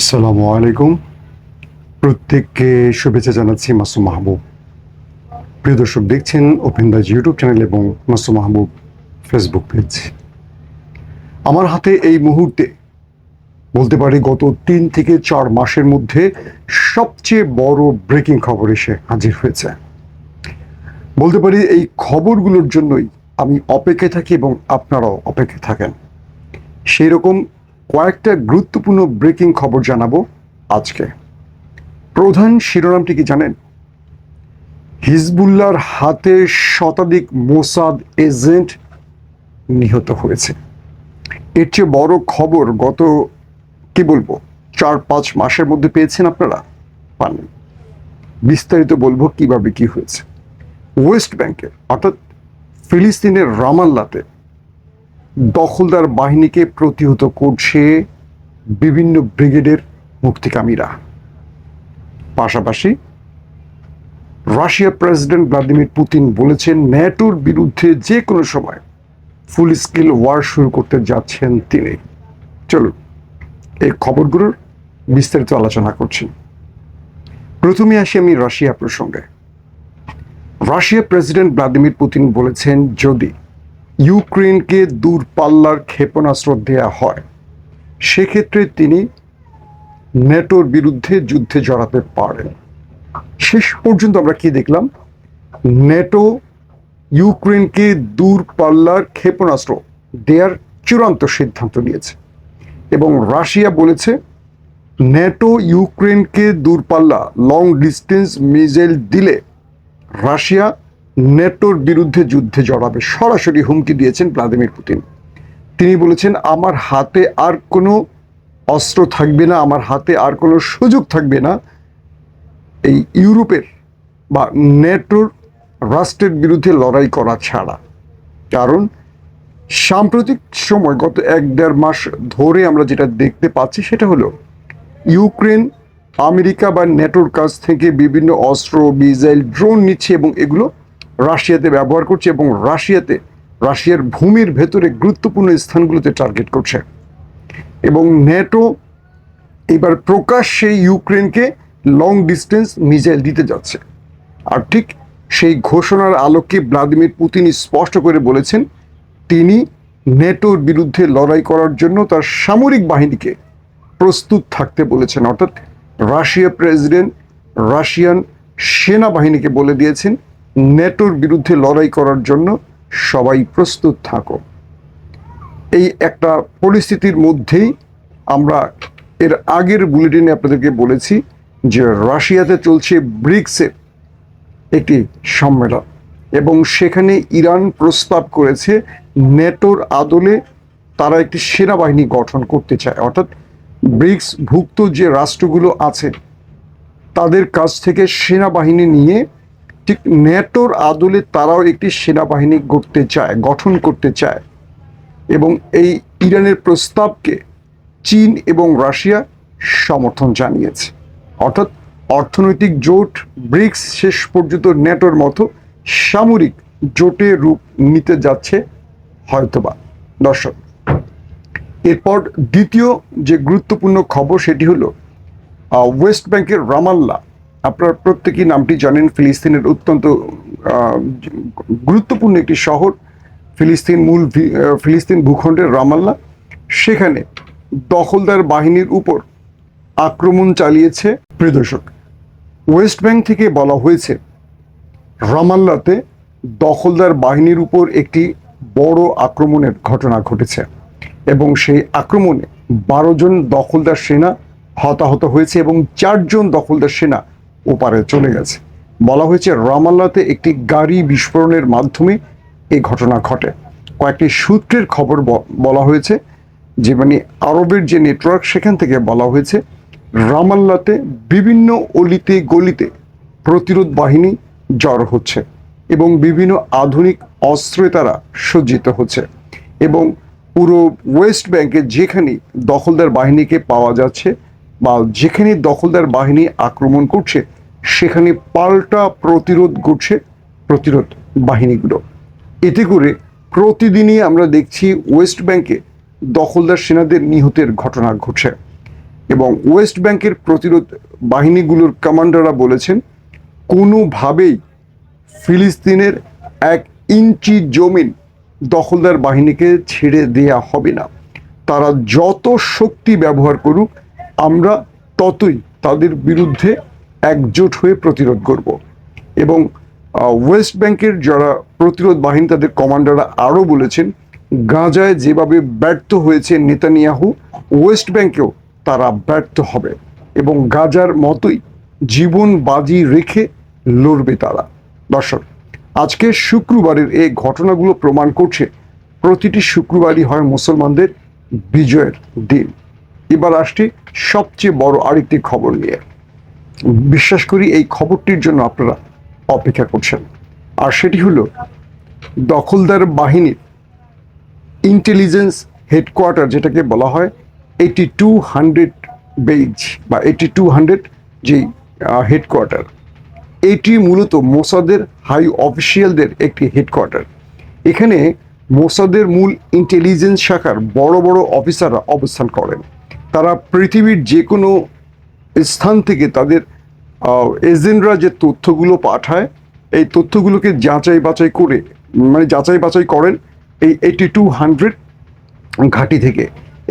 আসসালামু আলাইকুম। প্রত্যেককে শুভেচ্ছা জানাচ্ছি মাসুম মাহবুব। প্রিয় দর্শক, দেখছেন ওপেন দাস ইউটিউব চ্যানেল এবং মাসুম মাহবুব ফেসবুক পেজ আমার হাতে এই মুহূর্তে বলতে পারি গত তিন থেকে চার মাসের মধ্যে সবচেয়ে বড় ব্রেকিং খবর এসে হাজির হয়েছে। বলতে পারি এই খবরগুলোর জন্যই আমি অপেক্ষায় থাকি এবং আপনারাও অপেক্ষায় থাকেন। সেই রকম কয়েকটা গুরুত্বপূর্ণ ব্রেকিং খবর জানাব আজকে। প্রধান শিরোনামটি কি জানেন? হিজবুল্লাহর হাতে শতাধিক মোসাদ এজেন্ট নিহত হয়েছে। এর চেয়ে বড় খবর গত, কি বলব, চার পাঁচ মাসের মধ্যে পেয়েছেন আপনারা? পাননি বিস্তারিত বলব কীভাবে কি হয়েছে। ওয়েস্ট ব্যাংকের, অর্থাৎ ফিলিস্তিনের রামাল্লাতে দখলদার বাহিনীকে প্রতিহত করছে বিভিন্ন ব্রিগেডের মুক্তিকামীরা। পাশাপাশি রাশিয়া প্রেসিডেন্ট ভ্লাদিমির পুতিন বলেছেন, ন্যাটোর বিরুদ্ধে যে কোনো সময় ফুল স্কিল ওয়ার শুরু করতে যাচ্ছেন তিনি। চলুন, এই খবরগুলোর বিস্তারিত আলোচনা করছি। প্রথমে আসি আমি রাশিয়া প্রসঙ্গে। রাশিয়া প্রেসিডেন্ট ভ্লাদিমির পুতিন বলেছেন, যদি ইউক্রেনকে দূরপাল্লার ক্ষেপণাস্ত্র দেয়া হয়। সেক্ষেত্রে তিনি নেটোর বিরুদ্ধে যুদ্ধে জড়াতে পারেন। শেষ পর্যন্ত আমরা কি দেখলাম? নেটো ইউক্রেনকে দূরপাল্লার ক্ষেপণাস্ত্র দেওয়ার চূড়ান্ত সিদ্ধান্ত নিয়েছে এবং রাশিয়া বলেছে, নেটো ইউক্রেনকে দূরপাল্লা লং ডিস্টেন্স মিসাইল দিলে রাশিয়া নেটোর বিরুদ্ধে যুদ্ধে জড়াবে। সরাসরি হুমকি দিয়েছেন ভ্লাদিমির পুতিন। তিনি বলেছেন, আমার হাতে আর কোনো অস্ত্র থাকবে না, আমার হাতে আর কোনো সুযোগ থাকবে না। এই ইউরোপের বা নেটোর রাষ্ট্রের বিরুদ্ধে লড়াই করা ছাড়া। কারণ, সাম্প্রতিক সময়, গত এক দেড় মাস ধরে আমরা যেটা দেখতে পাচ্ছি, সেটা হলো, ইউক্রেন, আমেরিকা বা নেটোর কাছ থেকে বিভিন্ন অস্ত্র, মিসাইল, ড্রোন নিচ্ছে এবং এগুলো রাশিয়াতে ব্যবহার করছে এবং রাশিয়াতে, রাশিয়ার ভূমির ভেতরে গুরুত্বপূর্ণ স্থানগুলোতে টার্গেট করছে। এবং নেটো এবার প্রকাশ্যে ইউক্রেনকে লং ডিস্টেন্স মিসাইল দিতে যাচ্ছে। আর ঠিক সেই ঘোষণার আলোকে ভ্লাদিমির পুতিন স্পষ্ট করে বলেছেন, তিনি নেটোর বিরুদ্ধে লড়াই করার জন্য তার সামরিক বাহিনীকে প্রস্তুত থাকতে বলেছেন। অর্থাৎ রাশিয়া প্রেসিডেন্ট রাশিয়ান সেনাবাহিনীকে বলে দিয়েছেন নেটোর বিরুদ্ধে লড়াই করার জন্য সবাই প্রস্তুত থাকো। এই একটা পরিস্থিতির মধ্যেই আমরা এর আগের বুলেটিনে আপনাদেরকে বলেছি যে রাশিয়াতে চলছে ব্রিক্সের একটি সম্মেলন এবং সেখানে ইরান প্রস্তাব করেছে নেটোর আদলে তারা একটি সেনাবাহিনী গঠন করতে চায়। অর্থাৎ ব্রিক্স ভুক্ত যে রাষ্ট্রগুলো আছে, তাদের কাছ থেকে সেনাবাহিনী নিয়ে ঠিক নেটোর আদলে তারাও একটি সেনাবাহিনী গড়তে চায়, গঠন করতে চায় এবং এই ইরানের প্রস্তাবকে চীন এবং রাশিয়া সমর্থন জানিয়েছে। অর্থাৎ অর্থনৈতিক জোট ব্রিক্স শেষ পর্যন্ত নেটোর মতো সামরিক জোটে রূপ নিতে যাচ্ছে হয়তোবা। দর্শক, এরপর দ্বিতীয় যে গুরুত্বপূর্ণ খবর সেটি হলো ওয়েস্ট ব্যাংকের রামাল্লা আপনারা প্রত্যেকেই নামটি জানেন, ফিলিস্তিনের অত্যন্ত গুরুত্বপূর্ণ একটি শহর, ফিলিস্তিন মূল ফিলিস্তিন ভূখণ্ডের রামাল্লা। সেখানে দখলদার বাহিনীর উপর আক্রমণ চালিয়েছে প্রিয়দর্শক ওয়েস্ট ব্যাংক থেকে বলা হয়েছে, রামাল্লাতে দখলদার বাহিনীর উপর একটি বড় আক্রমণের ঘটনা ঘটেছে এবং সেই আক্রমণে বারো জন দখলদার সেনা হতাহত হয়েছে এবং চারজন দখলদার সেনা ওপারে চলে গেছে। বলা হয়েছে, রামাল্লাতে একটি গাড়ি বিস্ফোরণের মাধ্যমে এ ঘটনা ঘটে। কয়েকটি সূত্রের খবর বলা হয়েছে যে মানে আরবের যে নেটওয়ার্ক, সেখান থেকে বলা হয়েছে, রামাল্লাতে বিভিন্ন অলিতে গলিতে প্রতিরোধ বাহিনী জড়ো হচ্ছে এবং বিভিন্ন আধুনিক অস্ত্রে তারা সজ্জিত হচ্ছে এবং পুরো ওয়েস্ট ব্যাংকে যেখানে দখলদার বাহিনীকে পাওয়া যাচ্ছে বা যেখানে দখলদার বাহিনী আক্রমণ করছে, সেখানে পাল্টা প্রতিরোধ করছে প্রতিরোধ বাহিনীগুলো। এতে করে প্রতিদিনই আমরা দেখছি ওয়েস্ট ব্যাংকে দখলদার সেনাদের নিহতের ঘটনা ঘটছে এবং ওয়েস্ট ব্যাংকের প্রতিরোধ বাহিনীগুলোর কমান্ডাররা বলেছেন, কোনোভাবেই ফিলিস্তিনের এক ইঞ্চি জমিন দখলদার বাহিনীকে ছেড়ে দেয়া হবে না। তারা যত শক্তি ব্যবহার করুক আমরা ততই তাদের বিরুদ্ধে একজোট হয়ে প্রতিরোধ করব। এবং ওয়েস্ট ব্যাংকের যারা প্রতিরোধ বাহিনী তাদের কমান্ডাররা আরও বলেছেন, গাজায় যেভাবে ব্যর্থ হয়েছে নেতানিয়াহু, ওয়েস্ট ব্যাংকেও তারা ব্যর্থ হবে এবং গাজার মতোই জীবন বাজি রেখে লড়বে তারা। দর্শক, আজকে শুক্রবারের এই ঘটনাগুলো প্রমাণ করছে, প্রতিটি শুক্রবারই হয় মুসলমানদের বিজয়ের দিন। এবার আসছি সবচেয়ে বড় আরেকটি খবর নিয়ে। বিশ্বাস করি এই খবরটির জন্য আপনারা অপেক্ষা করছেন। আর সেটি হলো, দখলদার বাহিনীর ইন্টেলিজেন্স হেডকোয়ার্টার যেটাকে বলা হয় এইটি টু হান্ড্রেড বেজ বা এইটি টু হান্ড্রেড যে হেডকোয়ার্টার এটি মূলত মোসাদের হাই অফিসিয়ালদের একটি হেডকোয়ার্টার এখানে মোসাদের মূল ইন্টেলিজেন্স শাখার বড় বড় অফিসাররা অবস্থান করেন। তারা পৃথিবীর যে কোনো স্থান থেকে তাদের এজেন্টরা যে তথ্যগুলো পাঠায়, এই তথ্যগুলোকে যাচাই বাছাই করে মানে যাচাই বাছাই করেন এই এইটি টু হান্ড্রেড ঘাঁটি থেকে।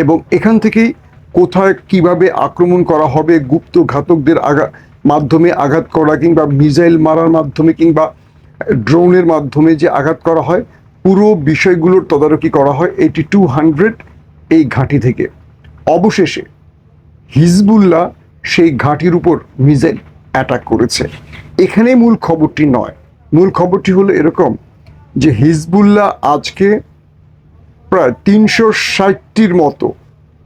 এবং এখান থেকেই কোথায় কীভাবে আক্রমণ করা হবে, গুপ্ত ঘাতকদের আগা, মাধ্যমে আঘাত করা কিংবা মিসাইল মারার মাধ্যমে কিংবা ড্রোনের মাধ্যমে যে আঘাত করা হয়, পুরো বিষয়গুলোর তদারকি করা হয় এইটি টু হান্ড্রেড এই ঘাঁটি থেকে। অবশেষে হিজবুল্লাহ সেই ঘাঁটির উপর মিসাইল অ্যাটাক করেছে। এখানে মূল খবরটি নয়। মূল খবরটি হলো এরকম যে হিজবুল্লাহ আজকে প্রায় তিনশো ষাটটির মতো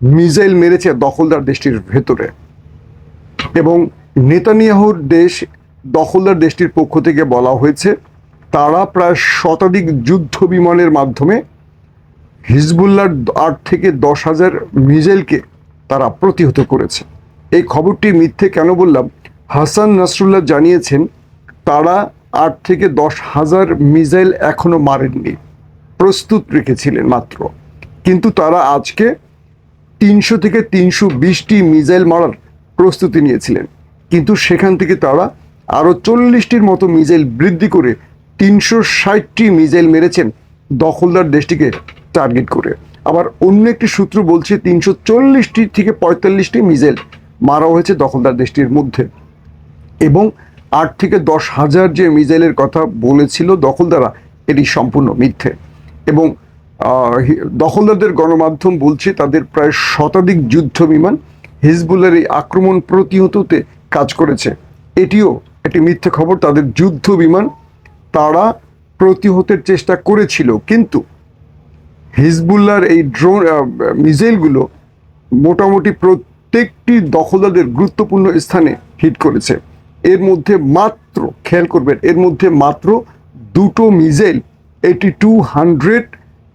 মিজাইল মেরেছে দখলদার দেশটির ভেতরে এবং নেতানিয়াহুর দেশ দখলদার দেশটির পক্ষ থেকে বলা হয়েছে, তারা প্রায় শতাধিক যুদ্ধ বিমানের মাধ্যমে হিজবুল্লার আট থেকে দশ হাজার মিসাইলকে তারা প্রতিহত করেছে। এই খবরটি মিথ্যে কেন বললাম? হাসান নাসরুল্লাহ জানিয়েছেন, তারা আট থেকে দশ হাজার মিজাইল এখনও মারেননি, প্রস্তুত রেখেছিলেন মাত্র। কিন্তু তারা আজকে তিনশো থেকে তিনশো বিশটি মিজাইল মারার প্রস্তুতি নিয়েছিলেন। কিন্তু সেখান থেকে তারা আরও চল্লিশটির মতো মিজাইল বৃদ্ধি করে তিনশো ষাটটি মিজাইল মেরেছেন দখলদার দেশটিকে টার্গেট করে। আবার অন্য একটি সূত্র বলছে তিনশো চল্লিশটি থেকে পঁয়তাল্লিশটি মিজেল মারা হয়েছে দখলদার দেশটির মধ্যে। এবং আট থেকে দশ হাজার যে মিসাইলের কথা বলেছিল দখলদারা এটি সম্পূর্ণ মিথ্যে। এবং দখলদারদের গণমাধ্যম বলছে তাদের প্রায় শতাধিক যুদ্ধ বিমান হিজবুলের এই আক্রমণ প্রতিহততে কাজ করেছে। এটিও একটি মিথ্যে খবর, তাদের যুদ্ধ বিমান তারা প্রতিহতের চেষ্টা করেছিল। কিন্তু হিজবুল্লাহর এই ড্রোন মিসাইলগুলো মোটামুটি প্রত্যেকটি দখলদারদের গুরুত্বপূর্ণ স্থানে হিট করেছে। এর মধ্যে মাত্র, খেয়াল করবেন, এর মধ্যে মাত্র দুটো মিসাইল এইটি টু হান্ড্রেড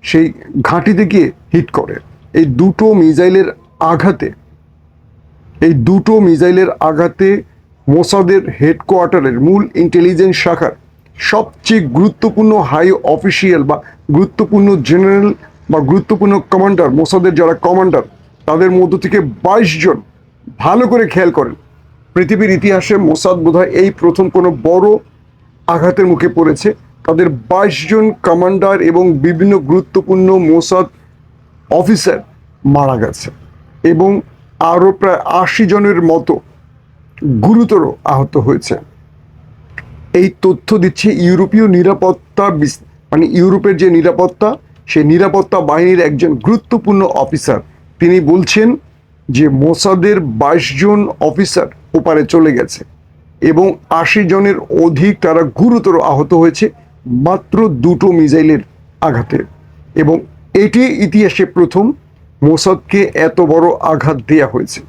সেই ঘাঁটিতে গিয়ে হিট করে। এই দুটো মিসাইলের আঘাতে, এই দুটো মিসাইলের আঘাতে মোসাদের হেডকোয়ার্টারের মূল ইন্টেলিজেন্স শাখার সবচেয়ে গুরুত্বপূর্ণ হাই অফিসিয়াল বা গুরুত্বপূর্ণ জেনারেল বা গুরুত্বপূর্ণ কমান্ডার মোসাদের যারা কমান্ডার তাদের মধ্য থেকে বাইশ জন ভালো করে খেয়াল করেন। পৃথিবীর ইতিহাসে মোসাদ বোধহয় এই প্রথম কোনো বড় আঘাতের মুখে পড়েছে। তাদের বাইশ জন কমান্ডার এবং বিভিন্ন গুরুত্বপূর্ণ মোসাদ অফিসার মারা গেছে এবং আরও প্রায় আশি জনের মতো গুরুতর আহত হয়েছে। এই তথ্য দিচ্ছে ইউরোপীয় নিরাপত্তা মানে ইউরোপের যে নিরাপত্তা সেই নিরাপত্তা বাহিনীর একজন গুরুত্বপূর্ণ অফিসার। তিনি বলছেন যে মোসাদের বাইশ জন অফিসার ওপারে চলে গেছে এবং আশি জনের অধিক তারা গুরুতর আহত হয়েছে মাত্র দুটো মিসাইলের আঘাতে। এবং এটি ইতিহাসে প্রথম মোসাদকে এত বড় আঘাত দেয়া হয়েছে।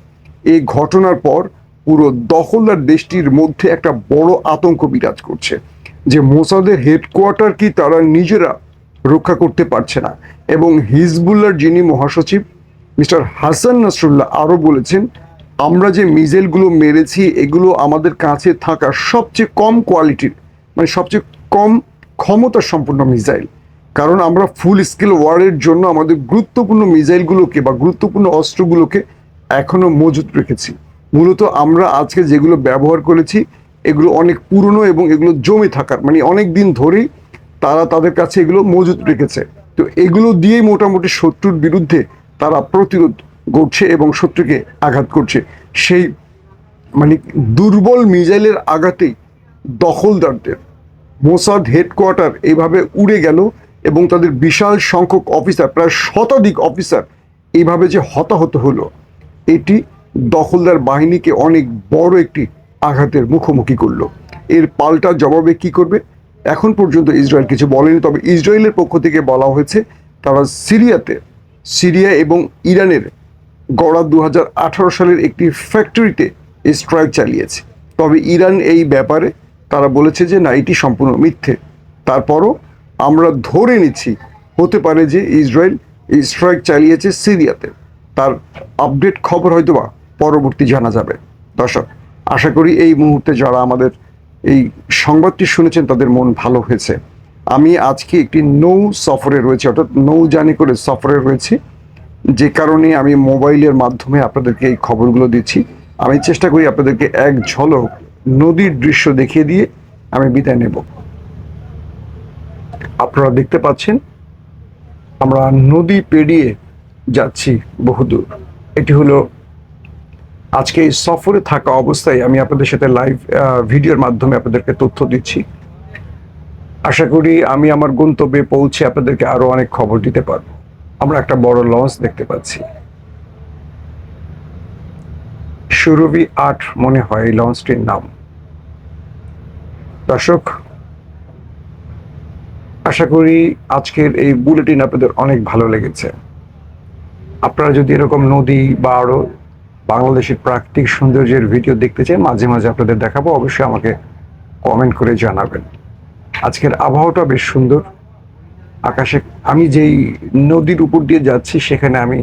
এই ঘটনার পর পুরো দখলদার দেশটির মধ্যে একটা বড় আতঙ্ক বিরাজ করছে যে মোসাদের হেডকোয়ার্টার কি তারা নিজেরা রক্ষা করতে পারছে না। এবং হিজবুল্লার যিনি মহাসচিব, মিস্টার হাসান নাসরুল্লাহ আরও বলেছেন, আমরা যে মিসাইলগুলো মেরেছি, এগুলো আমাদের কাছে থাকা সবচেয়ে কম কোয়ালিটির মানে সবচেয়ে কম ক্ষমতা সম্পন্ন মিসাইল। কারণ আমরা ফুল স্কেল ওয়ারের জন্য আমাদের গুরুত্বপূর্ণ মিসাইলগুলোকে বা গুরুত্বপূর্ণ অস্ত্রগুলোকে এখনও মজুত রেখেছি। মূলত আমরা আজকে যেগুলো ব্যবহার করেছি, এগুলো অনেক পুরনো এবং এগুলো জমে থাকার মানে অনেক দিন ধরেই তারা তাদের কাছে এগুলো মজুত রেখেছে। তো এগুলো দিয়েই মোটামুটি শত্রুর বিরুদ্ধে তারা প্রতিরোধ করছে এবং শত্রুকে আঘাত করছে। সেই মানে দুর্বল মিজাইলের আঘাতেই দখলদারদের মোসাদ হেডকোয়ার্টার এইভাবে উড়ে গেল এবং তাদের বিশাল সংখ্যক অফিসার, প্রায় শতাধিক অফিসার এইভাবে যে হতাহত হলো, এটি দখলদার বাহিনীকে অনেক বড় একটি আঘাতের মুখোমুখি করল। এর পাল্টা জবাবে কি করবে? এখন পর্যন্ত ইসরায়েল কিছু বলেনি, তবে ইসরায়েলের পক্ষ থেকে বলা হয়েছে তারা সিরিয়াতে, সিরিয়া এবং ইরানের গড়া দু হাজার আঠারো সালের একটি ফ্যাক্টরিতে স্ট্রাইক চালিয়েছে। তবে ইরান এই ব্যাপারে তারা বলেছে যে, না, এটি সম্পূর্ণ মিথ্যে। তারপরও আমরা ধরে নিচ্ছি, হতে পারে যে ইসরায়েল স্ট্রাইক চালিয়েছে সিরিয়াতে। তার আপডেট খবর হয়তো বা পরবর্তী জানা যাবে। দর্শক, আশা করি এই মুহূর্তে যারা আমাদের এই সংবাদটি শুনেছেন, তাদের মন ভালো হয়েছে। আমি আজকে একটি নৌ সফরে রয়েছে, অর্থাৎ নৌযানে করে সফরে রয়েছি। যে কারণে আমি মোবাইলের মাধ্যমে আপনাদেরকে এই খবরগুলো দিচ্ছি। আমি চেষ্টা করি আপনাদেরকে এক ঝলক নদীর দৃশ্য দেখিয়ে দিয়ে আমি বিদায় নেব। আপনারা দেখতে পাচ্ছেন, আমরা নদী পেরিয়ে যাচ্ছি বহুদূর। এটি হলো আজকে এই সফরে থাকা অবস্থায় আমি আপনাদের সাথে লাইভ ভিডিওর মাধ্যমে আপনাদেরকে তথ্য দিচ্ছি। আশা করি আমি আমার গন্তব্যে পৌঁছে আপনাদেরকে আরও অনেক খবর দিতে পারব। আমরা একটা বড় লঞ্চ দেখতে পাচ্ছি। সুরভি আট মনে হয় এই লঞ্চটির নাম। দর্শক, আশা করি আজকের এই বুলেটিন আপনাদের অনেক ভালো লেগেছে। আপনারা যদি এরকম নদী বা আরও বাংলাদেশের প্রাকৃতিক সৌন্দর্যের ভিডিও দেখতে চাই, মাঝে মাঝে আপনাদের দেখাবো, অবশ্যই আমাকে কমেন্ট করে জানাবেন। আজকের আবহাওয়াটা বেশ সুন্দর। আকাশে আমি যেই নদীর উপর দিয়ে যাচ্ছি, সেখানে আমি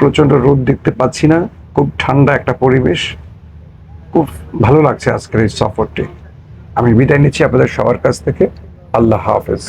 প্রচণ্ড রোদ দেখতে পাচ্ছি না। খুব ঠান্ডা একটা পরিবেশ। খুব ভালো লাগছে আজকের এই সফরটি। আমি বিদায় নিচ্ছি আপনাদের সবার কাছ থেকে। আল্লাহ হাফেজ।